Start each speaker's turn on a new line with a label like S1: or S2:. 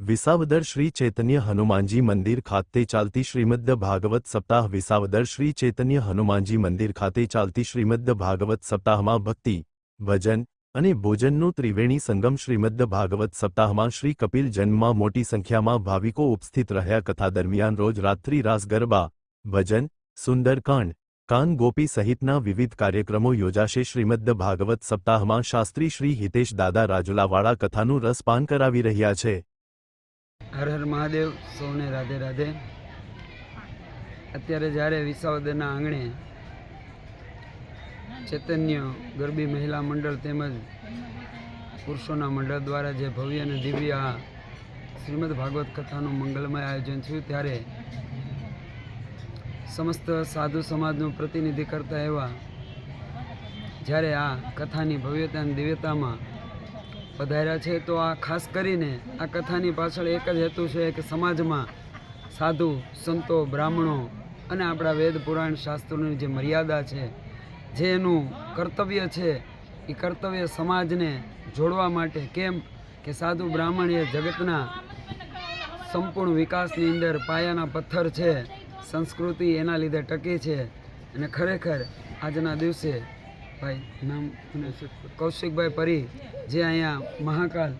S1: વિસાવદર શ્રી ચૈતન્ય હનુમાનજી મંદિર ખાતે ચાલતી શ્રીમદ્ ભાગવત સપ્તાહ વિસાવદર શ્રી ચૈતન્ય હનુમાનજી મંદિર ખાતે ચાલતી શ્રીમદ્ ભાગવત સપ્તાહમાં ભક્તિ, ભજન અને ભોજનનો ત્રિવેણી સંગમ શ્રીમદ્ ભાગવત સપ્તાહમાં શ્રી કપિલ જન્મમાં મોટી સંખ્યામાં ભાવિકો ઉપસ્થિત રહ્યા. કથા દરમિયાન રોજ રાત્રિ રાસ ગરબા, ભજન, સુંદરકાંડ, કાન ગોપી સહિતના વિવિધ કાર્યક્રમો યોજાશે. શ્રીમદ્દ ભાગવત સપ્તાહમાં શાસ્ત્રી શ્રી હિતેશ દાદા રાજુલાવાળા કથાનું રસપાન કરાવી રહ્યા છે.
S2: હર હર મહાદેવ, સૌને રાધે રાધે. અત્યારે જ્યારે વિસાવદરના આંગણે ચૈતન્ય ગરબી મહિલા મંડળ તેમજ પુરુષોના મંડળ દ્વારા જે ભવ્ય અને દિવ્ય આ શ્રીમદ ભાગવત કથાનું મંગલમય આયોજન થયું, ત્યારે સમસ્ત સાધુ સમાજનું પ્રતિનિધિ કરતા એવા જ્યારે આ કથાની ભવ્યતા અને દિવ્યતામાં પધાર્યા છે, તો આ ખાસ કરીને આ કથાની પાછળ એક જ હેતુ છે કે સમાજમાં સાધુ, સંતો, બ્રાહ્મણો અને આપણા વેદ પુરાણ શાસ્ત્રોની જે મર્યાદા છે, જે એનું કર્તવ્ય છે, એ કર્તવ્ય સમાજને જોડવા માટે કેમ કે સાધુ બ્રાહ્મણ એ જગતના સંપૂર્ણ વિકાસની અંદર પાયાના પથ્થર છે, સંસ્કૃતિ એના લીધે ટકી છે અને ખરેખર આજના દિવસે ભાઈ નામ કૌશિકભાઈ પરી જે અહીંયા મહાકાલ